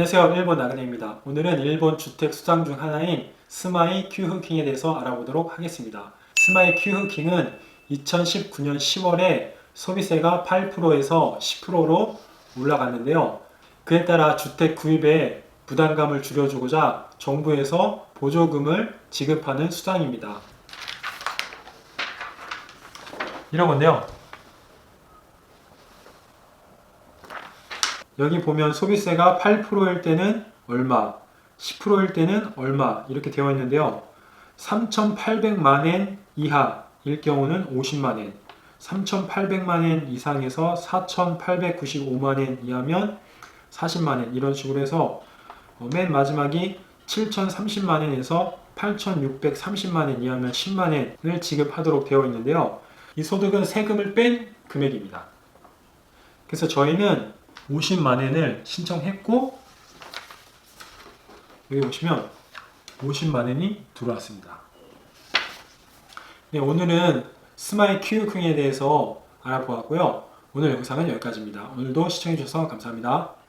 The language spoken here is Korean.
안녕하세요. 일본 나그네입니다. 오늘은 일본 주택 수장 중 하나인 스마이 큐흐킹에 대해서 알아보도록 하겠습니다. 스마이 큐흐킹은 2019년 10월에 소비세가 8%에서 10%로 올라갔는데요. 그에 따라 주택 구입에 부담감을 줄여주고자 정부에서 보조금을 지급하는 수장입니다. 이런 건데요. 여기 보면 소비세가 8%일 때는 얼마, 10%일 때는 얼마 이렇게 되어 있는데요. 3,800만 엔 이하일 경우는 50만 엔, 3,800만 엔 이상에서 4,895만 엔 이하면 40만 엔 이런 식으로 해서 어, 맨 마지막이 7,030만 엔에서 8,630만 엔 이하면 10만 엔을 지급하도록 되어 있는데요. 이 소득은 세금을 뺀 금액입니다. 그래서 저희는 50만 엔을 신청했고 여기 보시면 50만 엔이 들어왔습니다. 네, 오늘은 스마일 큐크에 대해서 알아보았고요. 오늘 영상은 여기까지입니다. 오늘도 시청해주셔서 감사합니다.